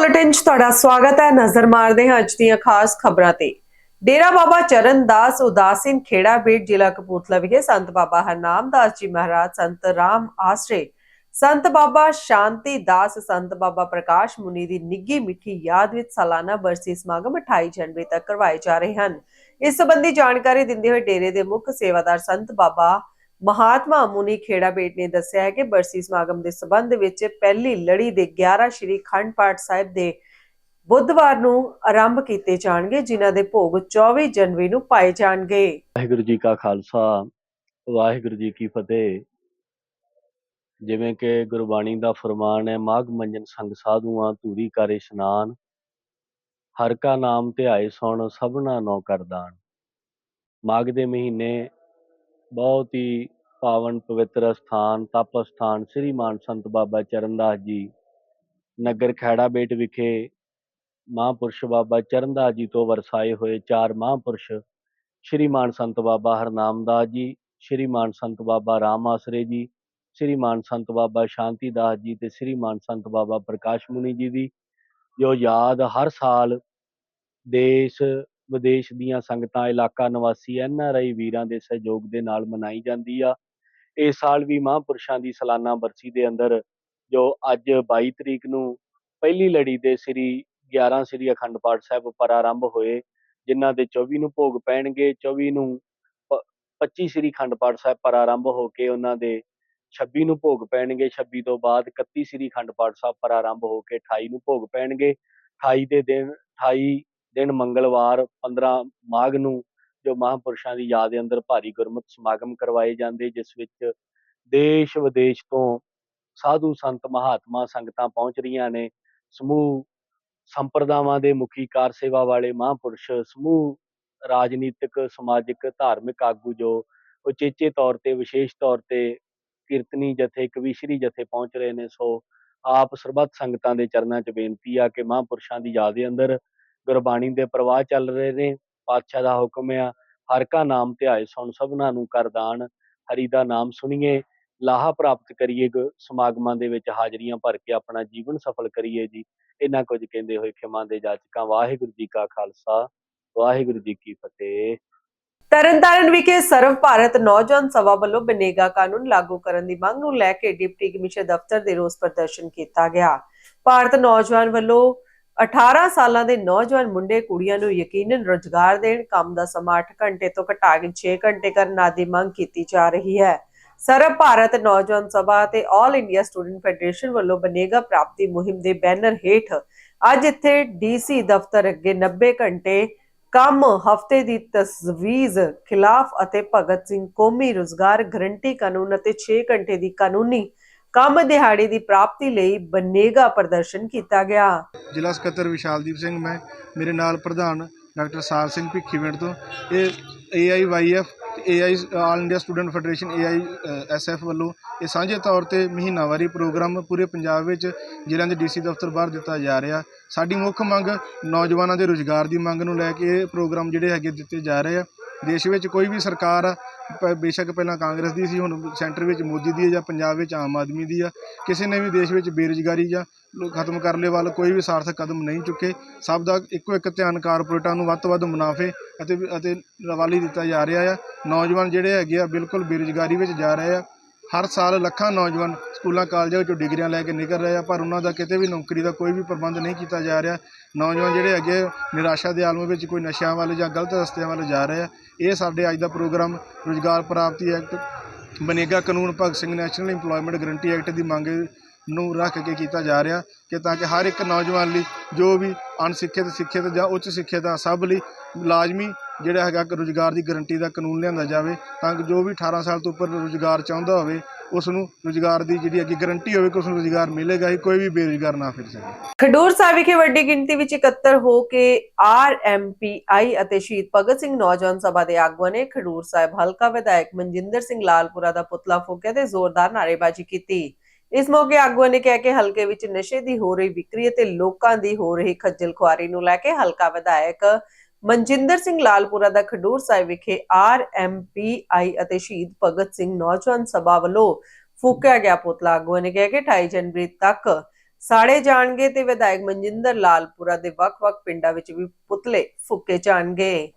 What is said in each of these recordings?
Bulletin 'ਚ ਤੁਹਾਡਾ ਸਵਾਗਤ ਹੈ। ਨਜ਼ਰ ਮਾਰਦੇ ਹਾਂ ਅੱਜ ਦੀਆਂ ਖਾਸ ਖਬਰਾਂ ਤੇ। ਡੇਰਾ ਬਾਬਾ ਚਰਨ ਦਾਸ ਉਦਾਸੀਨ ਖੇੜਾ ਬੇਟ ਜ਼ਿਲ੍ਹਾ ਕਪੂਰਥਲਾ ਵਿਖੇ ਸੰਤ ਬਾਬਾ ਹਰਨਾਮ ਦਾਸ ਜੀ ਮਹਾਰਾਜ, ਸੰਤ ਰਾਮ ਆਸਰੇ, ਸੰਤ ਬਾਬਾ ਸ਼ਾਂਤੀ ਦਾਸ, ਸੰਤ ਬਾਬਾ ਪ੍ਰਕਾਸ਼ ਮੁਨੀ ਦੀ ਨਿੱਗੀ ਮਿੱਠੀ ਯਾਦ ਵਿੱਚ ਸਾਲਾਨਾ ਬਰਸੀ ਸਮਾਗਮ 28 ਜਨਵਰੀ ਤੱਕ ਕਰਵਾਏ ਜਾ ਰਹੇ ਹਨ। ਇਸ ਸੰਬੰਧੀ ਜਾਣਕਾਰੀ ਦਿੰਦੇ ਹੋਏ ਡੇਰੇ ਦੇ ਮੁੱਖ ਸੇਵਾਦਾਰ ਸੰਤ ਬਾਬਾ ਮਹਾਤਮਾ ਮੁਨੀ ਖੇੜਾ ਬੇਟ ਨੇ ਦੱਸਿਆ ਹੈ ਕਿ ਬਰਸੀ ਸਮਾਗਮ ਦੇ ਸਬੰਧ ਵਿੱਚ ਪਹਿਲੀ ਲੜੀ ਦੇ 11 ਸ਼੍ਰੀ ਖੰਡ ਪਾਠ ਸਾਹਿਬ ਦੇ ਬੁੱਧਵਾਰ ਨੂੰ ਆਰੰਭ ਕੀਤੇ ਜਾਣਗੇ, ਜਿਨ੍ਹਾਂ ਦੇ ਭੋਗ 24 ਜਨਵਰੀ ਨੂੰ ਪਾਏ ਜਾਣਗੇ। ਵਾਹਿਗੁਰੂ ਜੀ ਕਾ ਖਾਲਸਾ, ਵਾਹਿਗੁਰੂ ਜੀ ਕੀ ਫਤਿਹ। ਜਿਵੇਂ ਕਿ ਗੁਰਬਾਣੀ ਦਾ ਫਰਮਾਨ ਹੈ, ਮਾਘ ਮੰਜਨ ਸੰਗ ਸਾਧੂਆਂ, ਧੂਰੀ ਕਰ ਇਸ਼ਨਾਨ, ਹਰ ਕਾ ਨਾਮ ਧਿਆਏ ਸੁਣ, ਸਭਨਾ ਨੋ ਕਰਦਾਨ ਮਾਘ ਦੇ ਮਹੀਨੇ ਬਹੁਤ ਹੀ ਪਾਵਨ ਪਵਿੱਤਰ ਸਥਾਨ, ਤਪ ਸਥਾਨ ਸ੍ਰੀ ਮਾਨ ਸੰਤ ਬਾਬਾ ਚਰਨਦਾਸ ਜੀ ਨਗਰ ਖੈੜਾ ਬੇਟ ਵਿਖੇ ਮਹਾਂਪੁਰਸ਼ ਬਾਬਾ ਚਰਨਦਾਸ ਜੀ ਤੋਂ ਵਰਸਾਏ ਹੋਏ ਚਾਰ ਮਹਾਂਪੁਰਸ਼ ਸ਼੍ਰੀ ਮਾਨ ਸੰਤ ਬਾਬਾ ਹਰਨਾਮਦਾਸ ਜੀ, ਸ਼੍ਰੀ ਮਾਨ ਸੰਤ ਬਾਬਾ ਰਾਮ ਆਸਰੇ ਜੀ, ਸ਼੍ਰੀ ਮਾਨ ਸੰਤ ਬਾਬਾ ਸ਼ਾਂਤੀ ਦਾਸ ਜੀ ਤੇ ਸ਼੍ਰੀਮਾਨ ਸੰਤ ਬਾਬਾ ਪ੍ਰਕਾਸ਼ ਮੁਨੀ ਜੀ ਦੀ ਜੋ ਯਾਦ ਹਰ ਸਾਲ ਦੇਸ਼ ਵਿਦੇਸ਼ ਦੀਆਂ ਸੰਗਤਾਂ, ਇਲਾਕਾ ਨਿਵਾਸੀ ਐਨ ਆਰ ਆਈ ਵੀਰਾਂ ਦੇ ਸਹਿਯੋਗ ਦੇ ਨਾਲ ਮਨਾਈ ਜਾਂਦੀ ਆ। ਇਸ ਸਾਲ ਵੀ ਮਹਾਂਪੁਰਸ਼ਾਂ ਦੀ ਸਾਲਾਨਾ ਬਰਸੀ ਦੇ ਅੰਦਰ ਜੋ ਅੱਜ 22 ਤਰੀਕ ਨੂੰ ਪਹਿਲੀ ਲੜੀ ਦੇ ਸ੍ਰੀ 11 ਸ੍ਰੀ ਅਖੰਡ ਪਾਠ ਸਾਹਿਬ ਪ੍ਰਾਰੰਭ ਹੋਏ, ਜਿਨ੍ਹਾਂ ਦੇ 24 ਨੂੰ ਭੋਗ ਪੈਣਗੇ 24 ਨੂੰ ਪ- 25 ਸ੍ਰੀ ਅਖੰਡ ਪਾਠ ਸਾਹਿਬ ਪ੍ਰਾਰੰਭ ਹੋ ਕੇ ਉਹਨਾਂ ਦੇ 26 ਨੂੰ ਭੋਗ ਪੈਣਗੇ 26 ਤੋਂ ਬਾਅਦ 31 ਸ੍ਰੀ ਅਖੰਡ ਪਾਠ ਸਾਹਿਬ ਪ੍ਰਾਰੰਭ ਹੋ ਕੇ 28 ਨੂੰ ਭੋਗ ਪੈਣਗੇ। 28 ਦੇ ਦਿਨ 28 ਦਿਨ ਮੰਗਲਵਾਰ 15 ਮਾਘ ਨੂੰ ਜੋ ਮਹਾਂਪੁਰਸ਼ਾਂ ਦੀ ਯਾਦ ਦੇ ਅੰਦਰ ਭਾਰੀ ਗੁਰਮਤਿ ਸਮਾਗਮ ਕਰਵਾਏ ਜਾਂਦੇ, ਜਿਸ ਵਿੱਚ ਦੇਸ਼ ਵਿਦੇਸ਼ ਤੋਂ ਸਾਧੂ ਸੰਤ, ਮਹਾਤਮਾ ਸੰਗਤਾਂ ਪਹੁੰਚ ਰਹੀਆਂ ਨੇ। ਸਮੂਹ ਸੰਪਰਦਾਵਾਂ ਦੇ ਮੁਖੀ ਕਾਰ ਸੇਵਾ ਵਾਲੇ ਮਹਾਂਪੁਰਸ਼, ਸਮੂਹ ਰਾਜਨੀਤਿਕ, ਸਮਾਜਿਕ, ਧਾਰਮਿਕ ਆਗੂ ਜੋ ਉਚੇਚੇ ਤੌਰ ਤੇ, ਵਿਸ਼ੇਸ਼ ਤੌਰ ਤੇ ਕੀਰਤਨੀ ਜਥੇ, ਕਵੀਸ਼ਰੀ ਜਥੇ ਪਹੁੰਚ ਰਹੇ ਨੇ, ਸੋ ਆਪ ਸਰਬੱਤ ਸੰਗਤਾਂ ਦੇ ਚਰਨਾਂ 'ਚ ਬੇਨਤੀ ਆ ਕਿ ਮਹਾਂਪੁਰਸ਼ਾਂ ਦੀ ਯਾਦ ਦੇ ਅੰਦਰ ਗੁਰਬਾਣੀ ਦੇ ਪ੍ਰਵਾਹ ਚੱਲ ਰਹੇ ਨੇ, ਪਾਤਸ਼ਾਹ ਦਾ ਹੁਕਮ ਆ, ਹਰ ਕਾ ਨਾਮ ਧਿਆਏ ਸੁਣ ਸਭਨਾ ਨੂੰ ਕਰਦਾਨ ਹਰੀ ਦਾ ਨਾਮ ਸੁਣੀਏ, ਲਾਹਾ ਪ੍ਰਾਪਤ ਕਰੀਏ ਸਮਾਗਮਾਂ ਦੇ ਵਿੱਚ ਹਾਜ਼ਰੀਆਂ ਭਰ ਕੇ ਆਪਣਾ ਜੀਵਨ ਸਫਲ ਕਰੀਏ ਜੀ। ਇਹਨਾਂ ਕੁਝ ਕਹਿੰਦੇ ਹੋਏ ਖਿਮਾ ਦੇ ਜਾਚਕਾਂ, ਵਾਹਿਗੁਰੂ ਜੀ ਕਾ ਖਾਲਸਾ, ਵਾਹਿਗੁਰੂ ਜੀ ਕੀ ਫਤਿਹ। ਤਰਨਤਾਰਨ ਵਿਖੇ ਸਰਵ ਭਾਰਤ ਨੌਜਵਾਨ ਸਭਾ ਵੱਲੋਂ ਬਨੇਗਾ ਕਾਨੂੰਨ ਲਾਗੂ ਕਰਨ ਦੀ ਮੰਗ ਨੂੰ ਲੈ ਕੇ ਡਿਪਟੀ ਕਮਿਸ਼ਨਰ ਦਫ਼ਤਰ ਦੇ ਰੋਸ ਪ੍ਰਦਰਸ਼ਨ ਕੀਤਾ ਗਿਆ। ਭਾਰਤ ਨੌਜਵਾਨ ਵੱਲੋਂ 18 ਸਾਲਾਂ ਦੇ ਨੌਜਵਾਨ ਮੁੰਡੇ ਕੁੜੀਆਂ ਨੂੰ ਯਕੀਨਨ ਰੋਜ਼ਗਾਰ ਦੇਣ, ਕੰਮ ਦਾ ਸਮਾਂ 8 ਘੰਟੇ ਤੋਂ ਘਟਾ ਕੇ 6 ਘੰਟੇ ਕਰਨ ਆਦਿ ਮੰਗ ਕੀਤੀ ਜਾ ਰਹੀ ਹੈ। ਸਰਵ ਭਾਰਤ ਨੌਜਵਾਨ ਸਭਾ ਤੇ ਆਲ ਇੰਡੀਆ ਸਟੂਡੈਂਟ ਫੈਡਰੇਸ਼ਨ ਵੱਲੋਂ ਬਨੇਗਾ ਪ੍ਰਾਪਤੀ ਮੁਹਿੰਮ ਦੇ ਬੈਨਰ ਹੇਠ ਅੱਜ ਇੱਥੇ ਡੀਸੀ ਦਫ਼ਤਰ ਅੱਗੇ 90 ਘੰਟੇ ਕੰਮ, ਹਫ਼ਤੇ ਦੀ ਤਜਵੀਜ਼ ਖਿਲਾਫ ਅਤੇ ਭਗਤ ਸਿੰਘ ਕੌਮੀ ਰੋਜ਼ਗਾਰ ਗਰੰਟੀ ਕਾਨੂੰਨ ਅਤੇ 6 ਘੰਟੇ ਦੀ ਕਾਨੂੰਨੀ ਕੰਮ ਦਿਹਾੜੀ ਦੀ ਪ੍ਰਾਪਤੀ ਲਈ ਬਨੇਗਾ ਪ੍ਰਦਰਸ਼ਨ ਕੀਤਾ ਗਿਆ। ਜ਼ਿਲ੍ਹਾ ਸਕੱਤਰ ਵਿਸ਼ਾਲਦੀਪ ਸਿੰਘ ਮੈਂ ਮੇਰੇ ਨਾਲ ਪ੍ਰਧਾਨ ਡਾਕਟਰ ਸਾਰ ਸਿੰਘ ਭਿੱਖੀਵਿੰਡ ਤੋਂ। ਇਹ AIYF AI all India student federation AI SF ਵੱਲੋਂ ਇਹ ਸਾਂਝੇ ਤੌਰ ਤੇ ਮਹੀਨਾਵਾਰੀ ਪ੍ਰੋਗਰਾਮ ਪੂਰੇ ਪੰਜਾਬ ਵਿੱਚ ਜ਼ਿਲ੍ਹਿਆਂ ਦੇ ਡੀਸੀ ਦਫ਼ਤਰ ਬਾਹਰ ਦਿੱਤਾ ਜਾ ਰਿਹਾ। ਸਾਡੀ ਮੁੱਖ ਮੰਗ ਨੌਜਵਾਨਾਂ ਦੇ ਰੁਜ਼ਗਾਰ ਦੀ ਮੰਗ ਨੂੰ ਲੈ ਕੇ ਇਹ ਪ੍ਰੋਗਰਾਮ ਜਿਹੜੇ ਹੈਗੇ ਦਿੱਤੇ ਜਾ ਰਹੇ ਆ। ਦੇਸ਼ ਵਿੱਚ ਕੋਈ ਵੀ ਸਰਕਾਰ ਆ, ਪ- ਬੇਸ਼ੱਕ ਪਹਿਲਾਂ ਕਾਂਗਰਸ ਦੀ ਸੀ, ਹੁਣ ਸੈਂਟਰ ਵਿੱਚ ਮੋਦੀ ਦੀ ਹੈ ਜਾਂ ਪੰਜਾਬ ਵਿੱਚ ਆਮ ਆਦਮੀ ਦੀ ਆ। ਕਿਸੇ ਨੇ ਵੀ ਦੇਸ਼ ਵਿੱਚ ਬੇਰੁਜ਼ਗਾਰੀ ਜਾਂ ਲੋ- ਖਤਮ ਕਰਨ ਲਈ ਵੱਲ ਕੋਈ ਵੀ ਸਾਰਥਕ ਕਦਮ ਨਹੀਂ ਚੁੱਕੇ। ਸਭ ਦਾ ਇੱਕੋ ਇੱਕ ਧਿਆਨ ਕਾਰਪੋਰੇਟਾਂ ਨੂੰ ਵੱਧ ਤੋਂ ਵੱਧ ਮੁਨਾਫੇ ਅਤੇ ਅਤੇ ਰਵਾਲੀ ਦਿੱਤਾ ਜਾ ਰਿਹਾ ਆ। ਨੌਜਵਾਨ ਜਿਹੜੇ ਹੈਗੇ ਆ, ਬਿਲਕੁਲ ਬੇਰੁਜ਼ਗਾਰੀ ਵਿੱਚ ਜਾ ਰਹੇ ਆ। ਹਰ ਸਾਲ ਲੱਖਾਂ ਨੌਜਵਾਨ ਸਕੂਲਾਂ, ਕਾਲਜਾਂ ਵਿੱਚੋਂ ਡਿਗਰੀਆਂ ਲੈ ਕੇ ਨਿਕਲ ਰਹੇ ਆ, ਪਰ ਉਹਨਾਂ ਦਾ ਕਿਤੇ ਵੀ ਨੌਕਰੀ ਦਾ ਕੋਈ ਵੀ ਪ੍ਰਬੰਧ ਨਹੀਂ ਕੀਤਾ ਜਾ ਰਿਹਾ। ਨੌਜਵਾਨ ਜਿਹੜੇ ਹੈਗੇ ਆ, ਨਿਰਾਸ਼ਾ ਦੇ ਆਲਮ ਵਿੱਚ ਕੋਈ ਨਸ਼ਿਆਂ ਵੱਲ ਜਾਂ ਗਲਤ ਰਸਤਿਆਂ ਵੱਲ ਜਾ ਰਹੇ ਆ। ਇਹ ਸਾਡੇ ਅੱਜ ਦਾ ਪ੍ਰੋਗਰਾਮ ਰੁਜ਼ਗਾਰ ਪ੍ਰਾਪਤੀ ਐਕਟ ਬਨੇਗਾ ਕਾਨੂੰਨ Bhagat Singh national employment guarantee act ਦੀ ਮੰਗ ਨੂੰ ਰੱਖ ਕੇ ਕੀਤਾ ਜਾ ਰਿਹਾ ਕਿ ਤਾਂ ਕਿ ਹਰ ਇੱਕ ਨੌਜਵਾਨ ਲਈ ਜੋ ਵੀ ਅਣਸਿੱਖਿਅਤ, ਸਿੱਖਿਅਤ ਜਾਂ ਉੱਚ ਸਿੱਖਿਅਤ ਆ, ਸਭ ਲਈ ਲਾਜ਼ਮੀ ਜਿਹੜਾ ਹੈਗਾ ਕਿ ਰੁਜ਼ਗਾਰ ਦੀ ਗਰੰਟੀ ਦਾ ਕਾਨੂੰਨ ਲਿਆਂਦਾ ਜਾਵੇ ਤਾਂ ਕਿ ਜੋ ਵੀ 18 ਸਾਲ ਤੋਂ ਉੱਪਰ ਰੁਜ਼ਗਾਰ ਚਾਹੁੰਦਾ ਹੋਵੇ ਉਸ ਨੂੰ ਰੁਜ਼ਗਾਰ ਦੀ ਜਿਹੜੀ ਹੈਗੀ ਗਰੰਟੀ ਹੋਵੇ ਕਿ ਉਸ ਨੂੰ ਰੁਜ਼ਗਾਰ ਮਿਲੇਗਾ ਹੀ, ਕੋਈ ਵੀ ਬੇਰੁਜ਼ਗਾਰ ਨਾ ਫਿਰ ਸਕੇ। ਖਡੂਰ ਸਾਹਿਬ ਵਿਖੇ ਵੱਡੀ ਗਿਣਤੀ ਵਿੱਚ ਇਕੱਤਰ ਹੋ ਕੇ ਆਰਐਮਪੀਆਈ ਅਤੇ ਸ਼ਹੀਦ ਭਗਤ ਸਿੰਘ ਨੌਜਵਾਨ ਸਭਾ ਦੇ ਆਗੂਆਂ ਨੇ ਖਡੂਰ ਸਾਹਿਬ ਹਲਕਾ ਵਿਧਾਇਕ ਮਨਜਿੰਦਰ ਸਿੰਘ ਲਾਲਪੁਰਾ ਦਾ ਪੁਤਲਾ ਫੂਕਿਆ ਤੇ ਜ਼ੋਰਦਾਰ ਨਾਅਰੇਬਾਜ਼ੀ ਕੀਤੀ। ਇਸ ਮੌਕੇ ਆਗੂਆਂ ਨੇ ਕਿਹਾ ਕਿ ਹਲਕੇ ਵਿੱਚ ਨਸ਼ੇ ਦੀ ਹੋ ਰਹੀ ਵਿਕਰੀ ਅਤੇ ਲੋਕਾਂ ਦੀ ਹੋ ਰਹੀ ਖੱਜਲ ਖੁਆਰੀ ਨੂੰ ਲੈ ਕੇ ਹਲਕਾ ਵਿਧਾਇਕ ਮਨਜਿੰਦਰ ਸਿੰਘ ਲਾਲਪੁਰਾ ਦਾ ਖਡੂਰ ਸਾਹਿਬ ਵਿਖੇ ਆਰ ਐਮ ਪੀ ਆਈ ਅਤੇ ਸ਼ਹੀਦ ਭਗਤ ਸਿੰਘ ਨੌਜਵਾਨ ਸਭਾ ਵੱਲੋਂ ਫੂਕਿਆ ਗਿਆ ਪੁਤਲਾ। ਆਗੂਆਂ ਨੇ ਕਿਹਾ ਕਿ 28 ਜਨਵਰੀ ਤੱਕ ਸਾੜੇ ਜਾਣਗੇ ਤੇ ਵਿਧਾਇਕ ਮਨਜਿੰਦਰ ਲਾਲਪੁਰਾ ਦੇ ਵੱਖ-ਵੱਖ ਪਿੰਡਾਂ ਵਿੱਚ ਵੀ ਪੁਤਲੇ ਫੂਕੇ ਜਾਣਗੇ।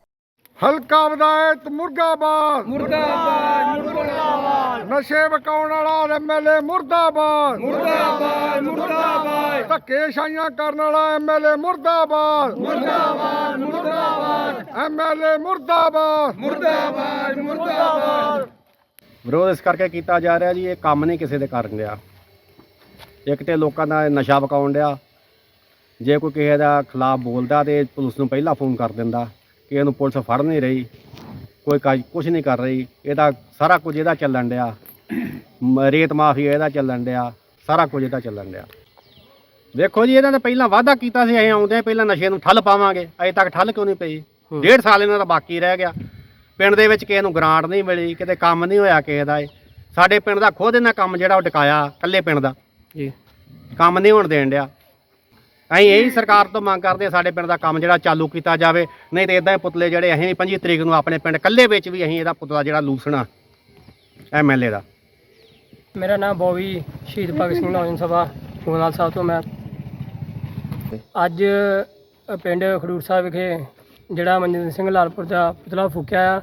ਹਲਕਾ ਵਿਧਾਇਕ ਮੁਰਦਾਬਾਦ। ਮੁਰਦਾਬਾਦ ਮੁਰਦਾਬਾਦ। ਨਸ਼ੇ ਵਕਾਉਣ ਵਾਲਾ ਐਮਐਲਏ ਮੁਰਦਾਬਾਦ। ਮੁਰਦਾਬਾਦ ਮੁਰਦਾਬਾਦ। ਧੱਕੇ ਸ਼ਾਈਆਂ ਕਰਨ ਵਾਲਾ ਐਮਐਲਏ ਮੁਰਦਾਬਾਦ। ਮੁਰਦਾਬਾਦ ਮੁਰਦਾਬਾਦ। ਐਮਐਲਏ ਮੁਰਦਾਬਾਦ। ਮੁਰਦਾਬਾਦ ਮੁਰਦਾਬਾਦ। ਵਿਰੋਧ ਇਸ ਕਰਕੇ ਕੀਤਾ ਜਾ ਰਿਹਾ ਜੀ ਇਹ ਕੰਮ ਨਹੀਂ ਕਿਸੇ ਦੇ ਕਰਨ ਡਿਆ। ਇੱਕ ਤੇ ਲੋਕਾਂ ਦਾ ਨਸ਼ਾ ਵਕਾਉਣ ਡਿਆ। ਜੇ ਕੋਈ ਕਿਸੇ ਦਾ ਖਿਲਾਫ ਬੋਲਦਾ ਤੇ ਪੁਲਿਸ ਨੂੰ ਪਹਿਲਾਂ ਫੋਨ ਕਰ ਦਿੰਦਾ। ਇਹਨੂੰ ਪੁਲਿਸ ਫੜ ਨਹੀਂ ਰਹੀ ਕੋਈ ਕੁਝ ਨਹੀਂ ਕਰ ਰਹੀ। ਇਹਦਾ ਸਾਰਾ ਕੁਝ ਇਹਦਾ ਚੱਲਣ ਡਿਆ। ਰੇਤ ਮਾਫੀਆ ਇਹਦਾ ਚੱਲਣ ਡਿਆ ਸਾਰਾ ਕੁਝ ਇਹਦਾ ਚੱਲਣ ਡਿਆ। ਵੇਖੋ ਜੀ ਇਹਨਾਂ ਨੇ ਪਹਿਲਾਂ ਵਾਅਦਾ ਕੀਤਾ ਸੀ ਅਸੀਂ ਆਉਂਦੇ ਪਹਿਲਾਂ ਨਸ਼ੇ ਨੂੰ ਠੱਲ ਪਾਵਾਂਗੇ। ਅਜੇ ਤੱਕ ਠੱਲ ਕਿਉਂ ਨਹੀਂ ਪਈ? ਡੇਢ ਸਾਲ ਇਹਨਾਂ ਦਾ ਬਾਕੀ ਰਹਿ ਗਿਆ। ਪਿੰਡ ਦੇ ਵਿੱਚ ਕਿਸੇ ਨੂੰ ਗ੍ਰਾਂਟ ਨਹੀਂ ਮਿਲੀ ਕਿਤੇ ਕੰਮ ਨਹੀਂ ਹੋਇਆ ਕਿਸੇ ਦਾ। ਸਾਡੇ ਪਿੰਡ ਦਾ ਖੁਦ ਇਹਨਾਂ ਕੰਮ ਜਿਹੜਾ ਉਹ ਟਿਕਾਇਆ ਇਕੱਲੇ ਪਿੰਡ ਦਾ। ਜੀ। ਕੰਮ ਨਹੀਂ ਹੋਣ ਦੇਣ ਡਿਆ। ਅਸੀਂ ਇਹੀ ਸਰਕਾਰ ਤੋਂ ਮੰਗ ਕਰਦੇ ਹਾਂ, ਸਾਡੇ ਪਿੰਡ ਦਾ ਕੰਮ ਜਿਹੜਾ ਚਾਲੂ ਕੀਤਾ ਜਾਵੇ। ਨਹੀਂ ਤੇ ਇਦਾਂ ਹੀ ਪੁਤਲੇ ਜਿਹੜੇ ਅਸੀਂ 25 ਤਰੀਕ ਨੂੰ ਆਪਣੇ ਪਿੰਡ ਇਕੱਲੇ ਵਿੱਚ ਵੀ ਅਸੀਂ ਇਹਦਾ ਪੁਤਲਾ ਜਿਹੜਾ ਲੂਸਣਾ। ਐਮਐਲਏ ਦਾ। ਮੇਰਾ ਨਾਮ ਬੋਵੀ ਸ਼ਹੀਦ ਭਗਤ ਸਿੰਘ ਨੌਜਵਾਨ ਸਭਾ ਗੋਨਾਲ ਸਾਹਿਬ ਤੋਂ ਮੈਂ। ਅੱਜ ਪਿੰਡ ਖਡੂਰ ਸਾਹਿਬ ਵਿਖੇ ਜਿਹੜਾ ਮਨਜਿੰਦਰ ਸਿੰਘ ਲਾਲਪੁਰ ਦਾ ਪੁਤਲਾ ਫੂਕਿਆ ਆ।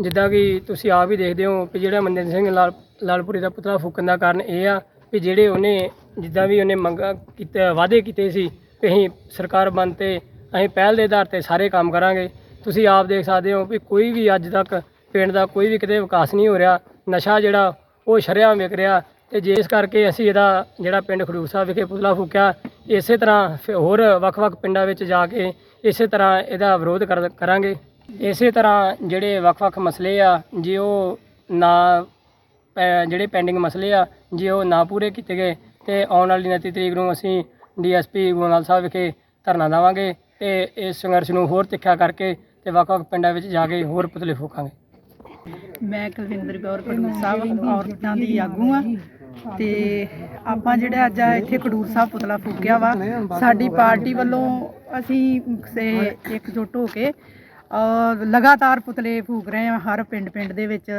ਜਿੱਦਾਂ ਕਿ ਤੁਸੀਂ ਆਪ ਹੀ ਦੇਖਦੇ ਹੋ ਕਿ ਜਿਹੜਾ ਮਨਜਿੰਦਰ ਸਿੰਘ ਲਾਲ, ਲਾਲਪੁਰੀ ਦਾ ਪੁਤਲਾ ਫੂਕਣ ਦਾ ਕਾਰਨ ਇਹ ਆ ਕਿ ਜਿਹੜੇ ਉਹਨੇ ਜਿੱਦਾਂ ਵੀ ਉਹਨੇ ਮੰਗਾ ਕੀਤੇ, ਵਾਅਦੇ ਕੀਤੇ ਸੀ ਕਿ ਅਸੀਂ ਸਰਕਾਰ ਬਣ ਤੇ ਅਸੀਂ ਪਹਿਲ ਦੇ ਆਧਾਰ ਤੇ ਸਾਰੇ ਕੰਮ ਕਰਾਂਗੇ। ਤੁਸੀਂ ਆਪ ਦੇਖ ਸਕਦੇ ਹੋ ਵੀ ਕੋਈ ਵੀ ਅੱਜ ਤੱਕ ਪਿੰਡ ਦਾ ਕੋਈ ਵੀ ਕਿਤੇ ਵਿਕਾਸ ਨਹੀਂ ਹੋ ਰਿਹਾ। ਨਸ਼ਾ ਜਿਹੜਾ, ਉਹ ਸ਼ਰਿਆਂ ਵਿਕ ਰਿਹਾ ਤੇ ਜਿਸ ਕਰਕੇ ਅਸੀਂ ਇਹਦਾ ਜਿਹੜਾ ਪਿੰਡ ਖਡੂਰ ਸਾਹਿਬ ਵਿਖੇ ਪੁਤਲਾ ਫੂਕਿਆ, ਇਸੇ ਤਰ੍ਹਾਂ ਫਿਰ ਹੋਰ ਵੱਖ-ਵੱਖ ਪਿੰਡਾਂ ਵਿੱਚ ਜਾ ਕੇ ਇਸੇ ਤਰ੍ਹਾਂ ਇਹਦਾ ਵਿਰੋਧ ਕਰ- ਕਰਾਂਗੇ। ਇਸੇ ਤਰ੍ਹਾਂ ਜਿਹੜੇ ਵੱਖ-ਵੱਖ ਮਸਲੇ ਆ, ਜੇ ਉਹ ਨਾ ਪੈ- ਜਿਹੜੇ ਪੈਂਡਿੰਗ ਮਸਲੇ ਆ, ਜੇ ਉਹ ਨਾ ਪੂਰੇ ਕੀਤੇ ਗਏ ਤੇ ਆਉਣ ਵਾਲੀ 29 ਤਰੀਕ ਨੂੰ ਅਸੀਂ ਡੀਐਸਪੀ ਗੋਨਾਲ ਸਾਹਿਬ ਵਿਖੇ ਧਰਨਾ ਦੇਵਾਂਗੇ ਤੇ ਇਸ ਸੰਘਰਸ਼ ਨੂੰ ਹੋਰ ਤਿੱਖਾ ਕਰਕੇ ਤੇ ਵੱਖ-ਵੱਖ ਪਿੰਡਾਂ ਵਿੱਚ ਜਾ ਕੇ ਹੋਰ ਪੁਤਲੇ ਫੂਕਾਂਗੇ। ਮੈਂ ਕੁਲਵਿੰਦਰ ਕੌਰ ਖਡੂਰ ਸਾਹਿਬ, ਔਰਤਾਂ ਦੀ ਆਗੂ ਆ ਤੇ ਆਪਾਂ ਜਿਹੜਾ ਅੱਜ ਇੱਥੇ ਖਡੂਰ ਸਾਹਿਬ ਪੁਤਲਾ ਫੂਕਿਆ ਵਾ, ਸਾਡੀ ਪਾਰਟੀ ਵੱਲੋਂ ਅਸੀਂ ਇੱਕ ਜੁੱਟ ਹੋ ਕੇ ਲਗਾਤਾਰ ਪੁਤਲੇ ਫੂਕ ਰਹੇ ਆ ਹਰ ਪਿੰਡ ਪਿੰਡ ਦੇ ਵਿੱਚ।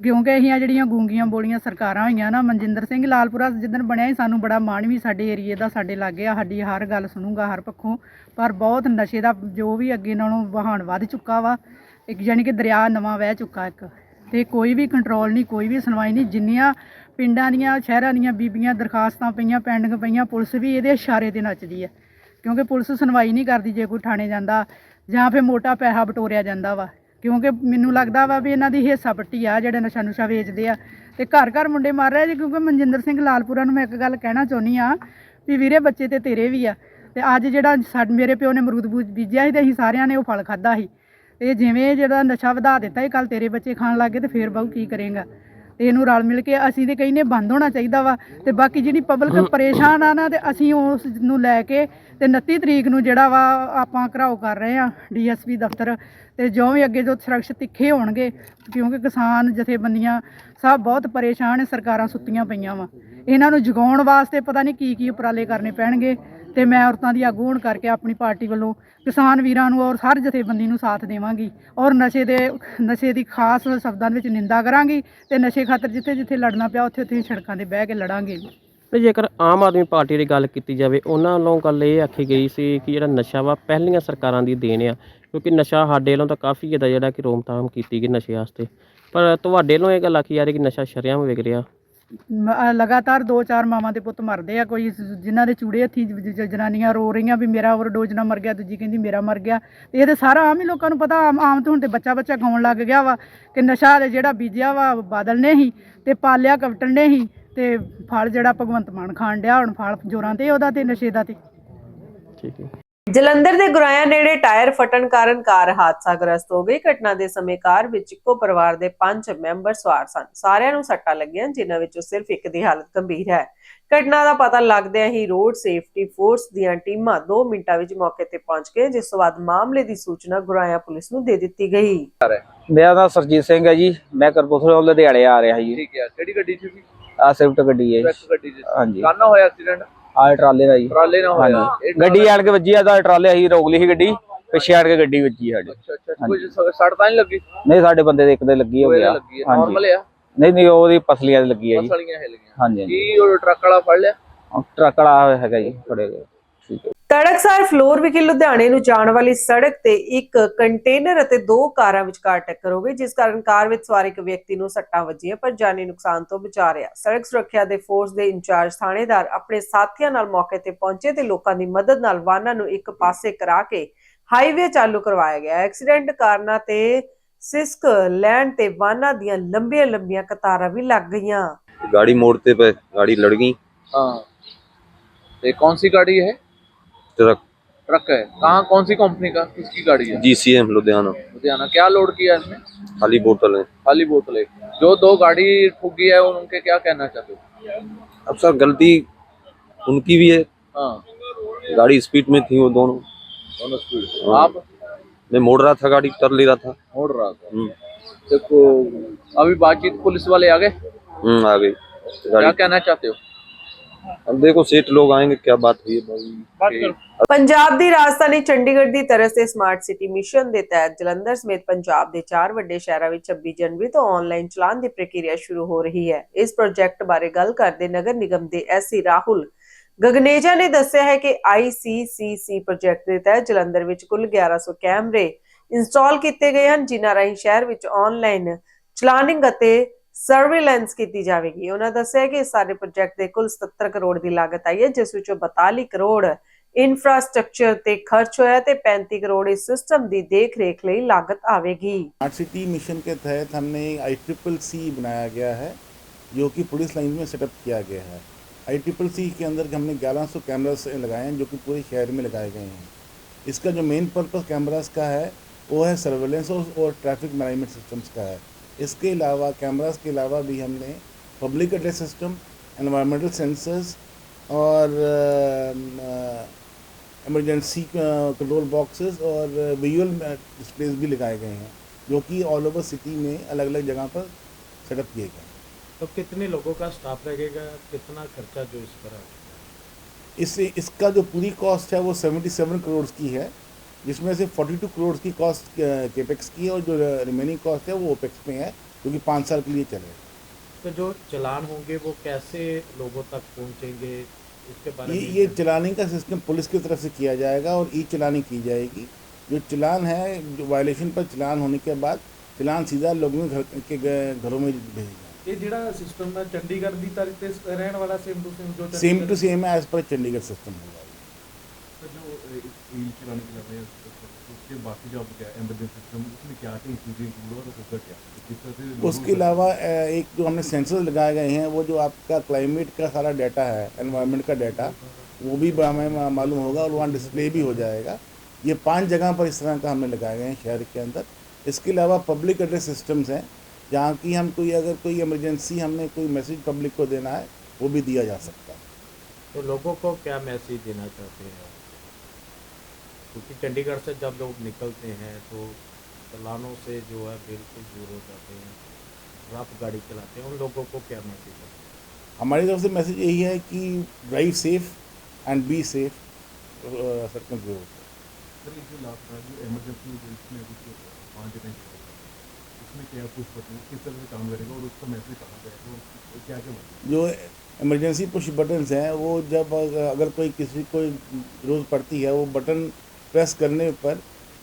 ਕਿਉਂਕਿ ਅਸੀਂ ਆ ਜਿਹੜੀਆਂ ਗੂੰਗੀਆਂ ਬੋਲੀਆਂ ਸਰਕਾਰਾਂ ਹੋਈਆਂ ਨਾ, ਮਨਜਿੰਦਰ ਸਿੰਘ ਲਾਲਪੁਰਾ ਜਿੱਦਣ ਬਣਿਆ ਸੀ, ਸਾਨੂੰ ਬੜਾ ਮਾਣ ਵੀ ਸਾਡੇ ਏਰੀਏ ਦਾ, ਸਾਡੇ ਲਾਗੇ ਆ, ਸਾਡੀ ਹਰ ਗੱਲ ਸੁਣੂਗਾ ਹਰ ਪੱਖੋਂ, ਪਰ ਬਹੁਤ ਨਸ਼ੇ ਦਾ ਜੋ ਵੀ ਅੱਗੇ ਨਾਲੋਂ ਵਹਾਣ ਵੱਧ ਚੁੱਕਾ ਵਾ, ਇੱਕ ਯਾਨੀ ਕਿ ਦਰਿਆ ਨਵਾਂ ਵਹਿ ਚੁੱਕਾ ਇੱਕ, ਤੇ ਕੋਈ ਵੀ ਕੰਟਰੋਲ ਨਹੀਂ, ਕੋਈ ਵੀ ਸੁਣਵਾਈ ਨਹੀਂ, ਜਿੰਨੀਆਂ ਪਿੰਡਾਂ ਦੀਆਂ, ਸ਼ਹਿਰਾਂ ਦੀਆਂ ਬੀਬੀਆਂ ਦਰਖਾਸਤਾਂ ਪਈਆਂ, ਪੈਂਡਿੰਗ ਪਈਆਂ, ਪੁਲਿਸ ਵੀ ਇਹਦੇ ਇਸ਼ਾਰੇ ਤੇ ਨੱਚਦੀ ਹੈ ਕਿਉਂਕਿ ਪੁਲਿਸ ਸੁਣਵਾਈ ਨਹੀਂ ਕਰਦੀ ਜੇ ਕੋਈ ਥਾਣੇ ਜਾਂਦਾ ਜਾਂ ਫਿਰ ਮੋਟਾ ਪੈਸਾ ਬਟੋਰਿਆ ਜਾਂਦਾ ਵਾ। ਕਿਉਂਕਿ ਮੈਨੂੰ ਲੱਗਦਾ ਵਾ ਵੀ ਇਹਨਾਂ ਦੀ ਹਿੱਸਾ ਪੱਟੀ ਆ ਜਿਹੜੇ ਨਸ਼ਾ ਨੁਸ਼ਾ ਵੇਚਦੇ ਆ। ਤੇ ਘਰ ਘਰ ਮੁੰਡੇ ਮਾਰ ਰਹੇ ਜੀ ਕਿਉਂਕਿ ਮਨਜਿੰਦਰ ਸਿੰਘ ਲਾਲਪੁਰਾ ਨੂੰ ਮੈਂ ਇੱਕ ਗੱਲ ਕਹਿਣਾ ਚਾਹੁੰਦੀ ਆ ਵੀ ਵੀਰੇ ਬੱਚੇ ਤੇ ਤੇਰੇ ਵੀ ਆ। ਤੇ ਅੱਜ ਜਿਹੜਾ ਸਾਡੇ ਮੇਰੇ ਪਿਓ ਨੇ ਅਮਰੂਦ ਬੂਜ ਬੀਜਿਆ ਸੀ ਤੇ ਅਸੀਂ ਸਾਰਿਆਂ ਨੇ ਉਹ ਫਲ ਖਾਦਾ ਸੀ। ਤੇ ਜਿਵੇਂ ਜਿਹੜਾ ਨਸ਼ਾ ਵਧਾ ਦਿੱਤਾ ਇਹ ਕੱਲ ਤੇਰੇ ਬੱਚੇ ਖਾਣ ਲੱਗੇ ਤੇ ਫੇਰ ਬਾਹੂ ਕੀ ਕਰੇਗਾ? ਤੇ ਇਹਨੂੰ ਰਲ ਮਿਲ ਕੇ ਅਸੀਂ ਤੇ ਕਹਿੰਦੇ ਬੰਦ ਹੋਣਾ ਚਾਹੀਦਾ ਵਾ ਤੇ ਬਾਕੀ ਜਿਹੜੀ ਪਬਲਿਕ ਪਰੇਸ਼ਾਨ ਆ ਨਾ ਤੇ ਅਸੀਂ ਉਸ ਨੂੰ ਲੈ ਕੇ ਤੇ 29 ਤਰੀਕ ਨੂੰ ਜਿਹੜਾ ਵਾ ਆਪਾਂ ਘਰਾਓ ਕਰ ਰਹੇ ਆ ਡੀਐਸਪੀ ਦਫ਼ਤਰ ਤੇ ਜਿਉਂ ਵੀ ਅੱਗੇ ਜੋ ਸੁਰੱਖਿਅਤ ਤਿੱਖੇ ਹੋਣਗੇ, ਕਿਉਂਕਿ ਕਿਸਾਨ ਜਥੇਬੰਦੀਆਂ ਸਭ ਬਹੁਤ ਪਰੇਸ਼ਾਨ ਨੇ, ਸਰਕਾਰਾਂ ਸੁੱਤੀਆਂ ਪਈਆਂ ਵਾ। ਇਹਨਾਂ ਨੂੰ ਜਗਾਉਣ ਵਾਸਤੇ ਪਤਾ ਨਹੀਂ ਕੀ ਕੀ ਉਪਰਾਲੇ ਕਰਨੇ ਪੈਣਗੇ ਤੇ ਮੈਂ ਔਰਤਾਂ ਦੀ ਆਗੂ ਹੋਣ ਕਰਕੇ ਆਪਣੀ ਪਾਰਟੀ ਵੱਲੋਂ ਕਿਸਾਨ ਵੀਰਾਂ ਨੂੰ ਔਰ ਹਰ ਜਥੇਬੰਦੀ ਨੂੰ ਸਾਥ ਦੇਵਾਂਗੀ ਔਰ ਨਸ਼ੇ ਦੇ, ਨਸ਼ੇ ਦੀ ਖਾਸ ਸ਼ਬਦਾਂ ਵਿੱਚ ਨਿੰਦਾ ਕਰਾਂਗੀ ਤੇ ਨਸ਼ੇ ਖਾਤਰ ਜਿੱਥੇ ਜਿੱਥੇ ਲੜਨਾ ਪਿਆ ਉੱਥੇ ਉੱਥੇ ਸੜਕਾਂ ਤੇ ਬਹਿ ਕੇ ਲੜਾਂਗੇ। ਵੀ ਤੇ ਜੇਕਰ ਆਮ ਆਦਮੀ ਪਾਰਟੀ ਦੀ ਗੱਲ ਕੀਤੀ ਜਾਵੇ, ਉਹਨਾਂ ਵੱਲੋਂ ਗੱਲ ਇਹ ਆਖੀ ਗਈ ਸੀ ਕਿ ਜਿਹੜਾ ਨਸ਼ਾ ਵਾ, ਪਹਿਲੀਆਂ ਸਰਕਾਰਾਂ ਦੀ ਦੇਣ ਆ ਕਿਉਂਕਿ ਨਸ਼ਾ ਸਾਡੇ ਵੱਲੋਂ ਤਾਂ ਕਾਫੀ ਜ਼ਿਆਦਾ ਜਿਹੜਾ ਕਿ ਰੋਮਤਾਮ ਕੀਤੀ ਗਈ ਨਸ਼ੇ ਵਾਸਤੇ। ਪਰ ਤੁਹਾਡੇ ਵੱਲੋਂ ਇਹ ਗੱਲ ਆਖੀ ਜਾ ਰਹੀ ਕਿ ਨਸ਼ਾ ਸ਼ਰੇਆਮ ਵਿਕ ਰਿਹਾ। ਮ- ਅਹ ਲਗਾਤਾਰ ਦੋ ਚਾਰ ਮਾਵਾਂ ਦੇ ਪੁੱਤ ਮਰਦੇ ਆ ਕੋਈ ਜ- ਜਿਨ੍ਹਾਂ ਦੇ ਚੂੜੇ ਹੱਥੀ ਜ- ਜ- ਜਨਾਨੀਆਂ ਰੋ ਰਹੀਆਂ ਵੀ ਮੇਰਾ ਓਵਰਡੋਜ਼ ਨਾਲ ਮਰ ਗਿਆ ਦੂਜੀ ਕਹਿੰਦੀ ਮੇਰਾ ਮਰ ਗਿਆ। ਤੇ ਇਹ ਤੇ ਸਾਰਾ ਆਮ ਹੀ ਲੋਕਾਂ ਨੂੰ ਪਤਾ ਆਮ ਆਮ ਤੋਂ ਹੁਣ ਤੇ ਬੱਚਾ ਬੱਚਾ ਗਾਉਣ ਲੱਗ ਗਿਆ ਵਾ ਕਿ ਨਸ਼ਾ ਤੇ ਜਿਹੜਾ ਬੀਜਿਆ ਵਾ ਬਾਦਲ ਨੇ ਹੀ ਤੇ ਪਾਲਿਆ ਕਪਟਨ ਨੇ ਹੀ ਤੇ ਫਲ ਜਿਹੜਾ ਭਗਵੰਤ ਮਾਨ ਖਾਣ ਡਿਆ ਹੁਣ ਫਲ ਜੋਰਾਂ ਤੇ ਉਹਦਾ ਤੇ ਨਸ਼ੇ ਦਾ ਤੇ। ਠੀਕ ਹੈ। ਜਲੰਧਰ ਦੇ ਗੁਰਾਇਆ ਨੇੜੇ ਟਾਇਰ ਫਟਣ ਕਾਰਨ ਕਾਰ ਹਾਦਸਾਗ੍ਰਸਤ ਹੋ ਗਈ। ਘਟਨਾ ਦੇ ਸਮੇਂ ਕਾਰ ਵਿੱਚ ਇੱਕੋ ਪਰਿਵਾਰ ਦੇ ਪੰਜ ਮੈਂਬਰ ਸਵਾਰ ਸਨ। ਸਾਰਿਆਂ ਨੂੰ ਸੱਟਾਂ ਲੱਗੀਆਂ ਜਿਨ੍ਹਾਂ ਵਿੱਚੋਂ ਸਿਰਫ ਇੱਕ ਦੀ ਹਾਲਤ ਗੰਭੀਰ ਹੈ। ਘਟਨਾ ਦਾ ਪਤਾ ਲੱਗਦਿਆਂ ਹੀ ਰੋਡ ਸੇਫਟੀ ਫੋਰਸ ਦੀਆਂ ਟੀਮਾਂ 2 ਮਿੰਟਾਂ ਵਿੱਚ ਮੌਕੇ ਤੇ ਪਹੁੰਚ ਗਏ ਜਿਸ ਤੋਂ ਬਾਅਦ ਮਾਮਲੇ ਦੀ ਸੂਚਨਾ ਗੁਰਾਇਆ ਪੁਲਿਸ ਨੂੰ ਦੇ ਦਿੱਤੀ ਗਈ। ਮੇਰਾ ਨਾਮ ਸਰਜੀਤ ਸਿੰਘ ਹੈ ਜੀ। ਮੈਂ ਕਰਪੂਰਥਲੇ ਤੋਂ ਲੁਧਿਆਣੇ ਆ ਰਿਹਾ ਜੀ। ਠੀਕ ਹੈ। ਕਿਹੜੀ ਗੱਡੀ ਸੀ ਆ ਸਵਿਫਟ ਗੱਡੀ ਹੈ ਜੀ। ਹਾਂਜੀ। ਕਾਨਾ ਹੋਇਆ ਐਕਸੀਡੈਂਟ? ਆ ਟਰਾਲੇ ਦਾ ਜੀ। ਟਰਾਲੇ ਨਾਲ ਹੋਇਆ। ਹਾਂਜੀ। ਗੱਡੀ ਆਣ ਕੇ ਵੱਜੀ ਆ ਤਾਂ ਟਰਾਲੇ ਅਸੀਂ ਰੋਕ ਲਈ ਸੀ ਗੱਡੀ ਪਿੱਛੇ ਆਣ ਕੇ ਗੱਡੀ ਵੱਜੀ ਸਾਡੇ। ਅੱਛਾ ਅੱਛਾ ਕੁਝ ਸ- ਸੱਟ ਤਾਂ ਨਹੀਂ ਲੱਗੀ? ਨਹੀਂ ਸਾਡੇ ਬੰਦੇ ਦੇ ਇੱਕ ਦੇ ਲੱਗੀ ਹੋ ਗਿਆ। ਨਾਰਮਲ ਆ। ਨਹੀਂ ਨਹੀਂ ਉਹਦੀ ਪਸਲੀਆਂ ਲੱਗੀ ਹੈ ਜੀ। ਹਿਲ ਗਈਆਂ ਹਾਂਜੀ ਕੀ ਉਹ ਟਰੱਕ ਵਾਲਾ ਫੜ ਲਿਆ? ਟਰੱਕ ਵਾਲਾ ਹੈਗਾ ਜੀ ਫੜੇ ਠੀਕ ਹੈ ਤੜਕਸਾਰ ਫਲੋਰ ਵਿਖੇ ਲੁਧਿਆਣੇ ਨੂੰ ਜਾਣ ਵਾਲੀ ਸੜਕ ਤੇ ਇੱਕ ਕੰਟੇਨਰ ਅਤੇ ਦੋ ਕਾਰਾਂ ਵਿਚਕਾਰ ਟੱਕਰ ਹੋ ਗਈ ਜਿਸ ਕਾਰਨ ਕਾਰ ਵਿੱਚ ਸਵਾਰ ਇੱਕ ਵਿਅਕਤੀ ਨੂੰ ਸੱਟਾਂ ਵੱਜੀਆਂ ਪਰ ਜਾਨੀ ਨੁਕਸਾਨ ਤੋਂ ਬਚਾ ਰਿਹਾ ਸੜਕ ਸੁਰੱਖਿਆ ਦੇ ਫੋਰਸ ਦੇ ਇੰਚਾਰਜ ਥਾਣੇਦਾਰ ਆਪਣੇ ਸਾਥੀਆਂ ਨਾਲ ਮੌਕੇ ਤੇ ਪਹੁੰਚੇ ਤੇ ਲੋਕਾਂ ਦੀ ਮਦਦ ਨਾਲ ਵਾਹਨਾਂ ਨੂੰ ਇੱਕ ਪਾਸੇ ਕਰਾ ਕੇ ਹਾਈਵੇ ਚਾਲੂ ਕਰਵਾਇਆ ਗਿਆ ਐਕਸੀਡੈਂਟ ਕਾਰਨਾਂ ਤੇ ਸਿਸਕ ਲੈਂਡ ਤੇ ਵਾਹਨਾਂ ਦੀਆਂ ਲੰਬੀਆਂ ਲੰਬੀਆਂ ਕਤਾਰਾਂ ਵੀ ਲੱਗ ਗਈਆਂ गाड़ी मोड़ते पे गाड़ी लड़ गई हाँ ये कौन सी गाड़ी है ट्रक। ट्रक है। कहाँ कौन सी कंपनी का? किसकी गाड़ी है? G C M Ludhiana. Ludhiana. क्या लोड किया इसमें खाली बोतल है। खाली बोतलें जो दो गाड़ी ठुकी है उनके क्या कहना चाहते हो? अब सर गलती उनकी भी है। हाँ। गाड़ी स्पीड में थी वो दोनों। दोनों स्पीड हाँ। आप? मैं मोड़ रहा था गाड़ी कर ले रहा था। मोड़ रहा था। हम्म, देखो अभी बातचीत पुलिस वाले आ गए? हम्म, आ गई क्या कहना चाहते हो? अब देखो सेठ लोग आएंगे क्या बात हुई है भाई ठीक। ਪੰਜਾਬ ਦੀ ਰਾਜਧਾਨੀ ਚੰਡੀਗੜ੍ਹ ਦੀ ਤਰਸ ਤੇ ਸਮਾਰਟ ਸਿਟੀ ਮਿਸ਼ਨ ਦੇ ਤਹਿਤ ਜਲੰਧਰ ਸਮੇਤ ਪੰਜਾਬ ਦੇ ਚਾਰ ਵੱਡੇ ਸ਼ਹਿਰਾਂ ਵਿੱਚ 26 ਜਨਵਰੀ ਤੋਂ ਆਨਲਾਈਨ ਚਲਾਨ ਦੀ ਪ੍ਰਕਿਰਿਆ ਸ਼ੁਰੂ ਹੋ ਰਹੀ ਹੈ ਇਸ ਪ੍ਰੋਜੈਕਟ ਬਾਰੇ ਗੱਲ ਕਰਦੇ ਨਗਰ ਨਿਗਮ ਦੇ ਐਸਸੀ ਰਾਹੁਲ ਗਗਨੇਜਾ ਨੇ ਦੱਸਿਆ ਹੈ ਕਿ ICCC ਪ੍ਰੋਜੈਕਟ ਦੇ ਤਹਿਤ ਜਲੰਧਰ ਵਿੱਚ ਕੁੱਲ 1100 ਕੈਮਰੇ ਇੰਸਟਾਲ ਕੀਤੇ ਗਏ ਹਨ ਜਿਨ੍ਹਾਂ ਰਾਹੀਂ ਸ਼ਹਿਰ ਵਿੱਚ ਆਨਲਾਈਨ ਚਲਾਨਿੰਗ ਅਤੇ ਸਰਵੇਲੈਂਸ ਕੀਤੀ ਜਾਵੇਗੀ ਉਹਨਾਂ ਦੱਸਿਆ ਕਿ ਇਸ ਸਾਰੇ ਪ੍ਰੋਜੈਕਟ ਦੇ ਕੁੱਲ 77 ਕਰੋੜ ਦੀ ਲਾਗਤ ਆਈ ਹੈ ਜਿਸ ਵਿੱਚੋਂ 42 ਕਰੋੜ ਇਨਫਰਾਸਟ੍ਰਕਚਰ ਤੇ ਖਰਚ ਹੋਇਆ ਤੇ 35 ਕਰੋੜ ਇਸ ਸਿਸਟਮ ਦੀ ਦੇਖ-ਰੇਖ ਲਈ ਲਾਗਤ ਆਵੇਗੀ स्मार्ट सिटी मिशन के तहत हमने आई ट्रिपल सी बनाया गया है जो कि पुलिस लाइन में सेटअप किया गया है आई ट्रिपल सी के अंदर हमने 1100 कैमरास लगाए हैं जो कि पूरे शहर में लगाए गए हैं इसका जो मेन पर्पस कैमरास का है वो है सर्वेलेंस और, और ट्रैफिक मैनेजमेंट सिस्टम्स का है इसके अलावा कैमरास के अलावा भी हमने public address system environmental sensors और इमरजेंसी कंट्रोल बॉक्सेस और विजुअल डिस्प्लेज भी लगाए गए हैं जो कि ऑल ओवर सिटी में अलग अलग जगह पर सेटअप किए गए हैं। तो कितने लोगों का स्टाफ लगेगा? कितना खर्चा जो इस पर आएगा इस इसका जो पूरी कॉस्ट है वो 77 करोड़ की है। जिसमें से 42 करोड़ की कॉस्ट केपेक्स की है और जो रिमेनिंग कॉस्ट है वो ओपेक्स में है जो कि पाँच साल के लिए चलेगा तो जो चलान होंगे वो कैसे लोगों तक पहुंचेंगे इसके बारे ये में ये चलानी का सिस्टम पुलिस की तरफ से किया जाएगा और ई चलानी की जाएगी जो चलान है जो वायलेशन पर चलान होने के बाद चलान सीधा लोगों के घर के घ- घरों में भेजेगा ਇਹ ਜਿਹੜਾ ਸਿਸਟਮ ਹੈ ਚੰਡੀਗੜ੍ਹ ਦੀ ਤਰ੍ਹਾਂ ਤੇ ਰਹਿਣ ਵਾਲਾ ਸੇਮ ਟੂ ਸੇਮ ਜੋ सेम टू सेम है एज पर चंडीगढ़ सिस्टम होगा चलाने के लिए उसके बाकी जो क्या एमरजेंसी सिस्टम उसमें क्या क्या इंक्लूड और होगा क्या किस तरह से उसके अलावा एक जो हमने सेंसर लगाए गए हैं वो जो आपका क्लाइमेट का सारा डाटा है एनवायरनमेंट का डाटा वो भी हमें मालूम होगा और वहाँ डिस्प्ले भी हो जाएगा। ये पाँच जगह पर इस तरह का हमने लगाए गए हैं शहर के अंदर। इसके अलावा पब्लिक एड्रेस सिस्टम्स हैं जहाँ की हम कोई अगर कोई इमरजेंसी हमने कोई मैसेज पब्लिक को देना है वो भी दिया जा सकता है। तो लोगों को क्या मैसेज देना चाहते हैं? क्योंकि चंडीगढ़ से जब लोग निकलते हैं तो चलानों से जो है बिल्कुल दूर हो जाते हैं रफ गाड़ी चलाते हैं। उन लोगों को क्या मैसेज है? हमारी तरफ़ से मैसेज यही है कि drive safe and be safe circle ज़रूर सर ये जो इमरजेंसी पुश बटन्स हैं वो जब अगर कोई किसी को ज़रूरत पड़ती है वो बटन प्रेस करने पर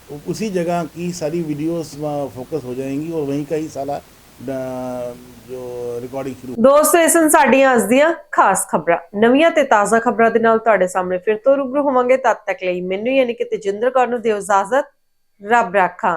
वो उसी जगह की सारी वीडियोस फोकस हो जाएंगी और वहीं का ही सारा अ, जो रिकॉर्डिंग शुरू ਦੋਸਤੋ ਇਹ ਸਨ ਸਾਡੀਆਂ ਅੱਜ ਦੀਆਂ ਖਾਸ ਖਬਰਾਂ ਨਵੀਆਂ ਤੇ ਤਾਜ਼ਾ ਖਬਰਾਂ ਦੇ ਨਾਲ ਤੁਹਾਡੇ ਸਾਹਮਣੇ ਫਿਰ ਤੋਂ ਰੂਬਰੂ ਹੋਵਾਂਗੇ ਤਦ ਤੱਕ ਲਈ ਮੈਨੂੰ ਯਾਨੀ ਕਿ ਤੇਜਿੰਦਰ ਕੌਰ ਨੂੰ ਦਿਓ ਇਜਾਜ਼ਤ ਰੱਬ ਰਾਖਾ